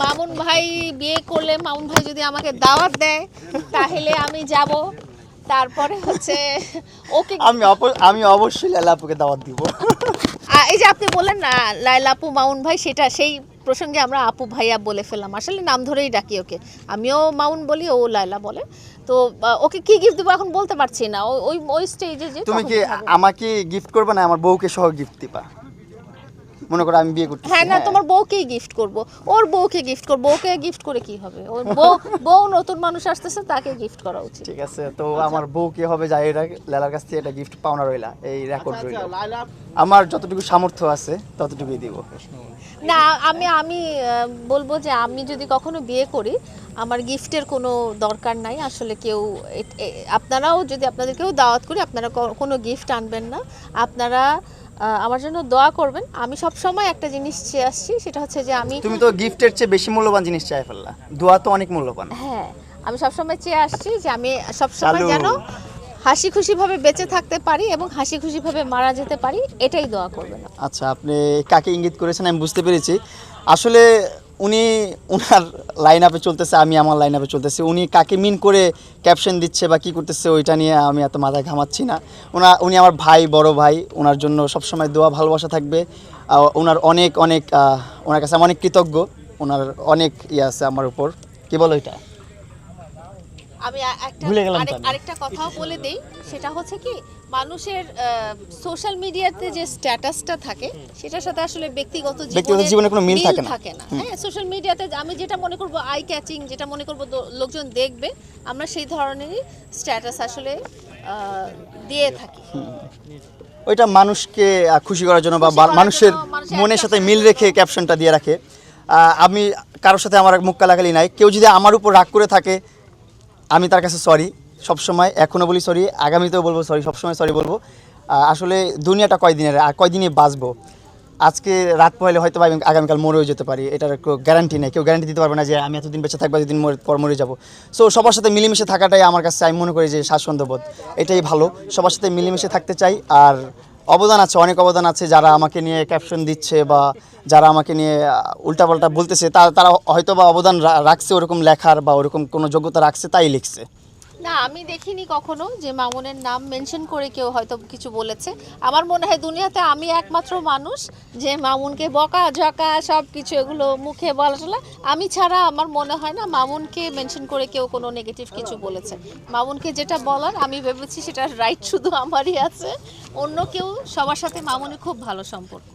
মামুন ভাই বিয়ে করলে মামুন ভাই যদি আমাকে দাওয়াত দেয় তাহলে আমি যাব। তারপরে হচ্ছে ওকে আমি আমি অবশ্যই লালা আপুকে দাওয়াত দিব। এই যে আপনি বললেন না লাইলা আপু মামুন ভাই সেটা সেই প্রসঙ্গে আমরা আপু ভাইয়া বলে ফেললাম। আসলে নাম ধরেই ডাকি ওকে। আমিও মামুন বলি ও লাইলা বলে। তো ওকে কি গিফট দেবো এখন বলতে পারছি না। ওই ওই স্টেজে যে তুমি কি আমাকে গিফট করবে না আমার বউকে সহ গিফট দিবা? মনে করো আমি বিয়ে করতেছি হ্যাঁ না তোমার বউকেই গিফট করব। ওর বউকে গিফট করব। ওকে গিফট করে কি হবে? ওর বউ বউ নতুন মানুষ আসতেছে তাকে গিফট করা উচিত। ঠিক আছে তো আমার বউ কি হবে? যাই এটা লালার কাছ থেকে এটা গিফট পাওনা রইলা। এই রেকর্ড রইল। আমার যতটুকু সামর্থ্য আছে ততটুকুই দিব। না আমি আমি আহ, বলব যে আমি যদি কখনো বিয়ে করি আমার গিফটের কোনো দরকার নাই। আসলে কেউ আপনারাও যদি আপনাদেরকেও দাওয়াত করি আপনারা কোনো গিফট আনবেন না। আপনারা আমার জন্য দোয়া করবেন। আমি সব সময় একটা জিনিস চেয়ে আসছি সেটা হচ্ছে যে আমি তুমি তো গিফটের চেয়ে বেশি মূল্যবান জিনিস চাই ফেললা। দোয়া তো অনেক মূল্যবান। হ্যাঁ আমি সব সময় চেয়ে আসছি যে আমি সব সময় যেন হাসি খুশি ভাবে বেঁচে থাকতে পারি এবং হাসি খুশিভাবে মারা যেতে পারি এটাই দোয়া করবেন। আচ্ছা আপনি কাকে ইঙ্গিত করেছেন আমি বুঝতে পেরেছি। আসলে উনি ওনার লাইন আপে চলতেছে, আমি আমার লাইন আপে চলতেছি। উনি কাকে মিন করে ক্যাপশন দিচ্ছে বা কি করতেছে, ওইটা নিয়ে আমি এত মাথায় ঘামাচ্ছি না। ওনা উনি আমার ভাই, বড় ভাই ওনার জন্য সবসময় দোয়া, ভালোবাসা থাকবে। ওনার অনেক অনেক ওনার কাছে আমি অনেক কৃতজ্ঞ। ওনার অনেক ইয়ে আছে আমার উপর। কি বলো এটা? আমি একটা। আরেকটা কথাও বলে দেই সেটা হচ্ছে কি মানুষের সোশ্যাল মিডিয়াতে যে স্ট্যাটাসটা থাকে সেটার সাথে আসলে ব্যক্তিগত জীবনে কোনো মিল থাকে না। হ্যাঁ সোশ্যাল মিডিয়াতে আমি যেটা মনে করব আই ক্যাচিং যেটা মনে করব লোকজন দেখবে আমরা সেই ধরনেরই স্ট্যাটাস আসলে দিয়ে থাকি। ওইটা মানুষকে খুশি করার জন্য বা মানুষের মনের সাথে মিল রেখে ক্যাপশনটা দিয়ে রাখে। আহ, আমি কারোর সাথে আমার মুখ কালাকালি নাই। কেউ যদি আমার উপর রাগ করে থাকে আমি তার কাছে সরি সবসময় এখনও বলি সরি আগামীতেও বলব সরি সবসময় সরি বলব। আসলে দুনিয়াটা কয়দিনের, আর কয়দিনে বাঁচবো? আজকে রাত পহলে হয়তো আমি আগামীকাল মরেও যেতে পারি, এটার গ্যারান্টি নেই। কেউ গ্যারান্টি দিতে পারবে না যে আমি এতদিন বেঁচে থাকব, এতদিন পর মরে যাব। সো সবার সাথে মিলেমিশে থাকাটাই আমার কাছে, আমি মনে করি যে স্বাচ্ছন্দ্যবোধ এটাই ভালো, সবার সাথে মিলেমিশে থাকতে চাই, আর অবদান আছে, অনেক অবদান আছে যারা আমাকে নিয়ে ক্যাপশন দিচ্ছে বা যারা আমাকে নিয়ে উল্টাপাল্টা বলতেছে তারা তারা হয়তো বা অবদান রাখছে, ওরকম লেখার বা ওরকম কোনো যোগ্যতা রাখছে, তাই লিখছে। না, আমি দেখিনি কখনো যে মামুনের নাম মেনশন করে কেউ হয়তো কিছু বলেছে। আমার মনে হয় দুনিয়াতে আমি একমাত্র মানুষ যে মামুনকে বকা, ঝকা সব কিছু এগুলো মুখে বলা টলা আমি ছাড়া আমার মনে হয় না মামুনকে মেনশন করে কেউ কোনো নেগেটিভ কিছু বলেছে। মামুনকে যেটা বলার, আমি ভেবেছি সেটা রাইট শুধু আমারই আছে। অন্য কেউ সবার সাথে মামুনের খুব ভালো সম্পর্ক।